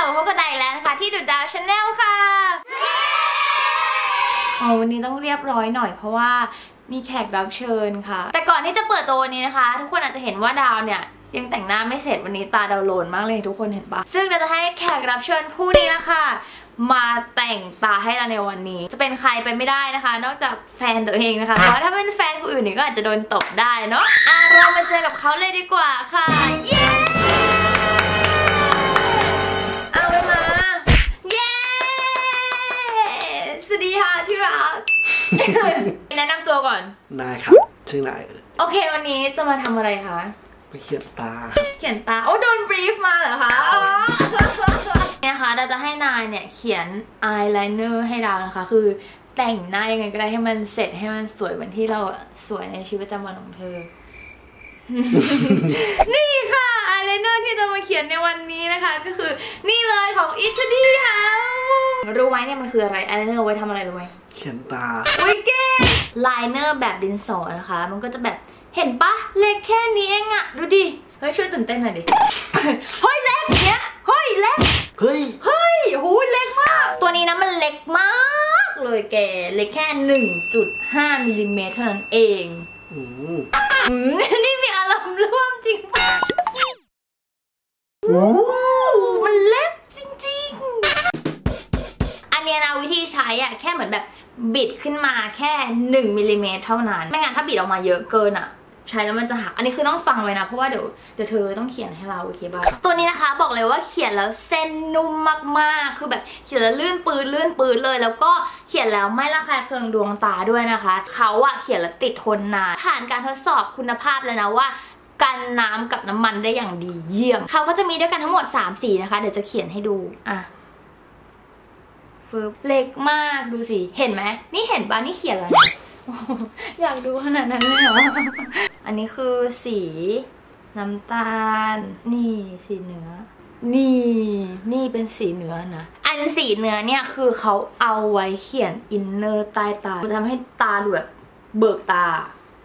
ลับมาพบกันได้อีกแล้วนะคะที่ดูดาวชาแนลค่ะอ๋อวันนี้ต้องเรียบร้อยหน่อยเพราะว่ามีแขกรับเชิญค่ะ แต่ก่อนที่จะเปิดตัววันนี้นะคะ ทุกคนอาจจะเห็นว่าดาวเนี่ยยังแต่งหน้าไม่เสร็จวันนี้ตาดาวโลนมากเลยทุกคนเห็นปะซึ่งเราจะให้แขกรับเชิญผู้นี้นะคะมาแต่งตาให้เราในวันนี้ จะเป็นใครไปไม่ได้นะคะ นอกจากแฟนตัวเองนะคะ เพราะว่าถ้าเป็นแฟนคนอื่นเนี่ยก็อาจจะโดนตบได้เนาะอะเรามาเจอกับเขาเลยดีกว่าค่ะ เย้ นำตัวก่อนนายครับ ชื่อนายเอ่ยโอเค วันนี้จะมาทำอะไรคะไปเขียนตา เขียนตา โอ้โดนบรีฟมาเหรอคะอ๋อเนี่ยนะคะเราจะให้นายเนี่ยเขียนอายไลเนอร์ให้เรานะคะ คือแต่งหน้ายังไงก็ได้ให้มันเสร็จให้มันสวยเหมือนที่เราสวยในชีวิตประจำวันของเธอ นี่ค่ะอายไลเนอร์ที่จะมาเขียนในวันนี้นะคะ ก็คือนี่เลยของอิตาลีค่ะ รู้ไหมเนี่ยมันคืออะไรอายไลเนอร์ไว้ทำอะไรรู้ไหมเขียนตาอุ้ยเก่งไลเนอร์แบบดินสอนะคะ มันก็จะแบบเห็นปะเล็กแค่นี้เองอะดูดิเฮ้ยช่วยตื่นเต้นหน่อยดิเฮ้ยเล็กเนี้ยเฮ้ยเล็กเฮ้ยเฮ้ยหูยเล็กมาก ตัวนี้นะมันเล็กมากเลยแกเล็กแค่ 1.5มิลลิเมตรเท่านั้นเองอืมอืมนี่มีอารมณ์ร่วมจริงปะ นเนี้ยนะวิธีใช้อะแค่เหมือนแบบบิดขึ้นมาแค่1มิลลิเมตรเท่านั้น ไม่งั้นถ้าบิดออกมาเยอะเกินอะใช้แล้วมันจะหัก อันนี้คือต้องฟังไว้นะ เพราะว่าเดี๋ยวเดี๋ยวเธอต้องเขียนให้เราโอเคป่ะตัวนี้นะคะบอกเลยว่าเขียนแล้วเส้นนุ่มมากๆ คือแบบเขียนแล้วลื่นปืนลื่นปืนเลย แล้วก็เขียนแล้วไม่ระคายเคืองดวงตาด้วยนะคะ เขาอะเขียนแล้วติดทนนาน ผ่านการทดสอบคุณภาพแล้วนะว่ากันน้ำกับน้ำมันได้อย่างดีเยี่ยม เขาก็จะมีด้วยกันทั้งหมด 3 สีนะคะ เดี๋ยวจะเขียนให้ดู อะ ฟึบเล็กมากดูสิ เห็นไหม นี่เห็นปะนี่เขียนอะไร อยากดูขนาดนั้นเลยเหรอ อันนี้คือสีน้ำตาล นี่สีเนื้อ นี่ นี่เป็นสีเนื้อนะ อันสีเนื้อเนี่ยคือเขาเอาไว้เขียนอินเนอร์ใต้ตาทำให้ตาดูแบบเบิกตา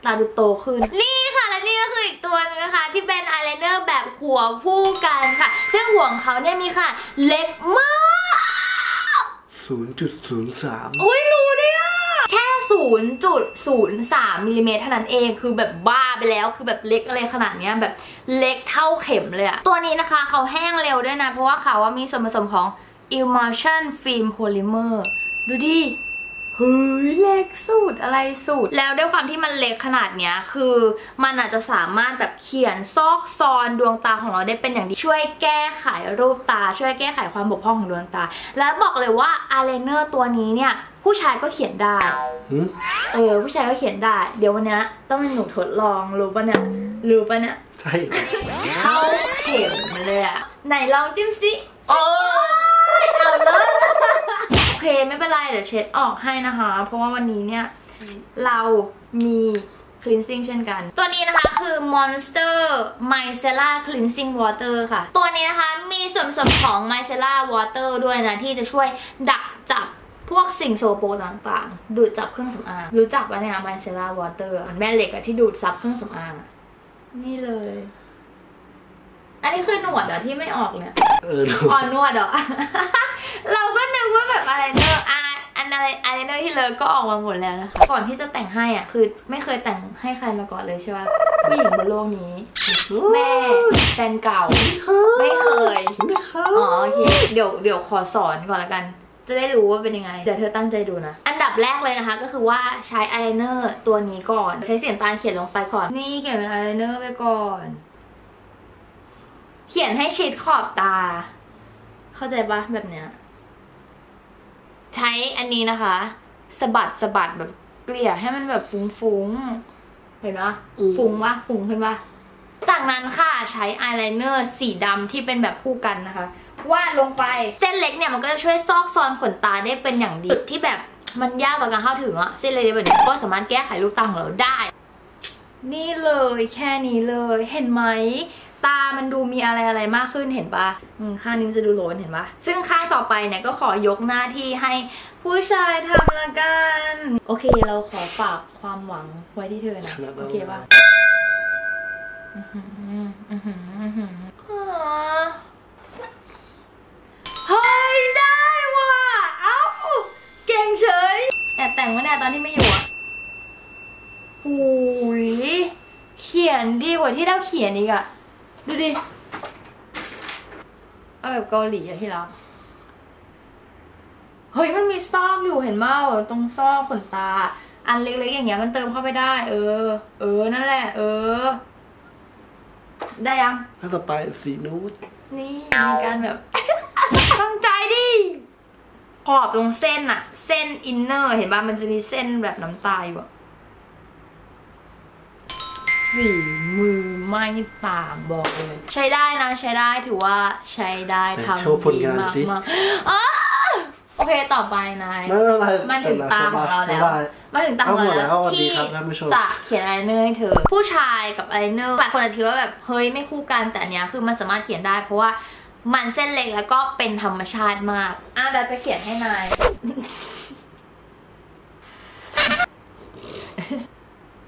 ตาดูโตขึ้น นี่ค่ะและนี่ก็คืออีกตัวนึงนะคะ ที่เป็นอายไลเนอร์แบบหัวผู้กันค่ะ ซึ่งหัวของเขาเนี่ยมีค่ะเล็กมาก ศูนย์จุดศูนย์สามอุ้ยรู้เนี่ยแค่ 0.03มิลลิเมตรเท่านั้นเองคือแบบบ้าไปแล้วคือแบบเล็กอะไรขนาดเนี้ยแบบเล็กเท่าเข็มเลยอะตัวนี้นะคะเขาแห้งเร็วด้วยนะ เพราะว่าเขาว่ามีส่วนผสมของ emulsion film polymer ดูดิ เฮ้ยเล็กสุดอะไรสุด แล้วด้วยความที่มันเล็กขนาดเนี้ย คือมันอาจจะสามารถแบบเขียนซอกซอนดวงตาของเราได้เป็นอย่างดีช่วยแก้ไขรูปตา ช่วยแก้ไขความบกพร่องของดวงตา แล้วบอกเลยว่าอายไลเนอร์ตัวนี้เนี่ย ผู้ชายก็เขียนได้หืมเออ ผู้ชายก็เขียนได้ เดี๋ยววันเนี้ยต้องเป็นหนูทดลองรู้ปะเนี่ยรู้ปะเนี่ยใช่เข้าเข็มเลยอะไหนลองจิ้มสิโอ้ เอาเลย โอเค ไม่เป็นไรเดี๋ยวเช็ดออกให้นะคะ เพราะว่าวันนี้เนี่ยเรามี cleansing เช่นกัน ตัวนี้นะคะคือ Monster Micellar Cleansing Water ค่ะ ตัวนี้นะคะมีส่วนผสมของ Micellar Water ด้วยนะ ที่จะช่วยดักจับพวกสิ่งโซโปรกต่างๆ ดูดจับเครื่องสำอาง รู้จักปะเนี่ย Micellar Water อะแม่เหล็กอะที่ดูดซับเครื่องสำอางอะนี่เลย อันนี้คือหนวดเหรอที่ไม่ออกเนี่ย เออดูอ่อนนวดเหรอ เราก็นึก ว่าแบบอะไรเนอร์อะอันอะไรอะไรเนอร์ที่เลิกก็ออกมาหมดแล้วนะคะ ก่อนที่จะแต่งให้อะ คือไม่เคยแต่งให้ใครมาก่อนเลยใช่ป่ะผู้หญิงบนโลกนี้ แม่แฟนเก่า ไม่เคย ไม่เคย อ๋อโอเค เดี๋ยวเดี๋ยวขอสอนก่อนละกัน จะได้รู้ว่าเป็นยังไง เดี๋ยวเธอตั้งใจดูนะ อันดับแรกเลยนะคะ ก็คือว่าใช้อายไลเนอร์ตัวนี้ก่อน ใช้เสียงตาลเขียนลงไปก่อน นี่เขียนเป็นอายไลเนอร์ไปก่อน เขียนให้ชิดขอบตา เข้าใจปะแบบเนี้ย ใช้อันนี้นะคะสะบัดสะบัดแบบเกลี่ยให้มันแบบฟุ้งๆ เห็นปะฟุ้งปะฟุ้งขึ้นปะจากนั้นค่ะใช้อายไลเนอร์สีดำที่เป็นแบบคู่กันนะคะวาดลงไปเส้นเล็กเนี่ยมันก็จะช่วยซอกซอนขนตาได้เป็นอย่างดีจุดที่แบบมันยากต่อการเข้าถึงอะเส้นเล็กแบบเนี้ยก็สามารถแก้ไขลูกตาของเราได้ นี่เลยแค่นี้เลยเห็นไหม ตามันดูมีอะไรอะไรมากขึ้นเห็นปะข้างนี้จะดูโลนเห็นปะซึ่งข้างต่อไปเนี่ยก็ขอยกหน้าที่ให้ผู้ชายทำละกัน โอเคเราขอฝากความหวังไว้ที่เธอนะ โอเคปะเฮ้ยได้ว่ะ เอ้า เก่งเฉย แอบแต่งวะเนี่ยตอนที่ไม่อยู่อะโอ้ยเขียนดีกว่าที่เราเขียนอีกอะ ดูดิ เอาแบบเกาหลีอะที่รัก เฮ้ยมันมีซอกอยู่เห็นมั้ยตรงซอกขนตา อันเล็กๆอย่างเงี้ยมันเติมเข้าไปได้ เออ เออ นั่นแหละ เออ ได้ยังแล้วต่อไปสีนูดนี่มีการแบบตั้งใจดิขอบตรงเส้นอะเส้นอินเนอร์ เห็นป่ะมันจะมีเส้นแบบน้ำตาอยู่อะ ฝีมือไม่ต่างบอกเลย ใช้ได้นะใช้ได้ถือว่าใช้ได้ทำโชว์ผลดีงานมากสิมากอ้าโอเคต่อไปนาย ไม่เป็นไรมันถึงตาของเราแล้ว บ๊ยบย มาถึงตาของเราเอาหมดแล้แล้ววสวัสดีที่ครับท่านผู้ชม จะเขียนอายไลเนอร์ให้เธอ ผู้ชายกับอายไลเนอร์หลายคนอาจจะคิดว่าแบบเฮ้ยไม่คู่กันแต่อันเนี้ยคือมันสามารถเขียนได้ เพราะว่ามันเส้นเล็กแล้วก็เป็นธรรมชาติมากอะเดาจะเขียนให้นาย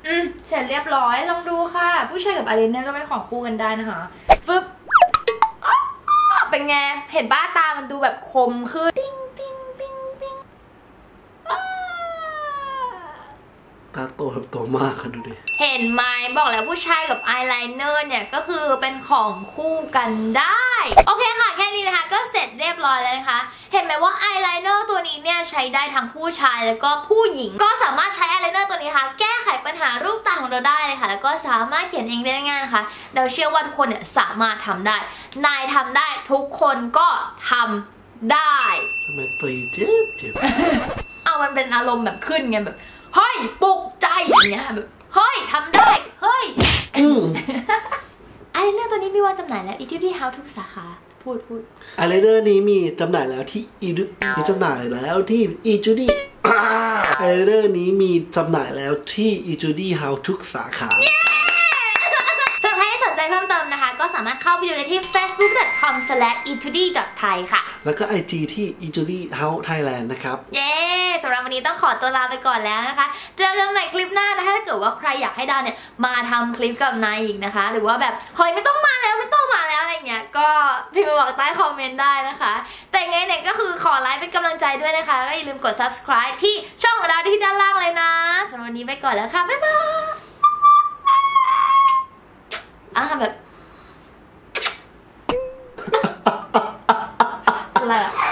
อืม เสร็จเรียบร้อยลองดูค่ะ ผู้ชายกับอายไลเนอร์ก็เป็นของคู่กันได้นะคะฟึบอ้าวเป็นไง เห็นบ้าตามันดูแบบคมขึ้นปิ้งปิ้งปิ้งปิ้งอ้าวตาโตแบบโตมากค่ะดูดิ เห็นไหมบอกแล้วผู้ชายกับอายไลเนอร์เนี่ย ก็คือเป็นของคู่กันได้ โอเคค่ะ แค่นี้นะคะ ก็เสร็จเรียบร้อยแล้วนะคะ เห็นไหมว่าอายไลเนอร์ตัวนี้เนี่ยใช้ได้ทั้งผู้ชายแล้วก็ผู้หญิง ก็สามารถใช้อายไลเนอร์ตัวนี้ค่ะ แก้ไขปัญหารูปตาของเราได้เลยค่ะ แล้วก็สามารถเขียนเองได้ง่ายๆนะคะ เราเชื่อว่าทุกคนเนี่ยสามารถทำได้ นายทำได้ทุกคนก็ทำได้ทำไมตีเจ็บเจ็บเอามันเป็นอารมณ์แบบขึ้นไงแบบเฮ้ยปลุกใจอย่างเงี้ยแบบเฮ้ยทำได้ เฮ้ย อืมไอเนอร์ตัวนี้มีวางจำหน่ายแล้วอีที่ที่เฮาทุกสาขาพูดพูดอายไลเนอร์นี้มีจำหน่ายแล้วที่อีดูมีจำหน่ายแล้วที่อีจูดี้อายไลเนอร์นี้มีจำหน่ายแล้วที่อีจูดี้เฮาทุกสาขาสำหรับใครที่สนใจเพิ่มเติมนะคะ ก็สามารถเข้าไปดูได้ที่ facebook.com/etudy.thai ค่ะ แล้วก็ IG ที่อีจูดี้เฮาไทยแลนด์นะครับ เย้สำหรับวันนี้ต้องขอตัวลาไปก่อนแล้วนะคะ เจอกันใหม่คลิปหน้านะถ้าเกิดว่าใครอยากให้ดาวเนี่ยมาทำคลิปกับนายอีกนะคะ หรือว่าแบบเฮ้ยไม่ต้องมาแล้วไม่ต้องมาแล้วอะไรเงี้ย ก็พิมพ์มาบอกใต้คอมเมนต์ได้นะคะ แต่ไงเนี่ยก็คือขอไลค์เป็นกำลังใจด้วยนะคะก็อย่าลืมกด subscribe ที่ช่องของดาวที่ด้านล่างเลยนะสำหรับวันนี้ไปก่อนแล้วค่ะบ๊ายบายอะแบบ อะไรอะ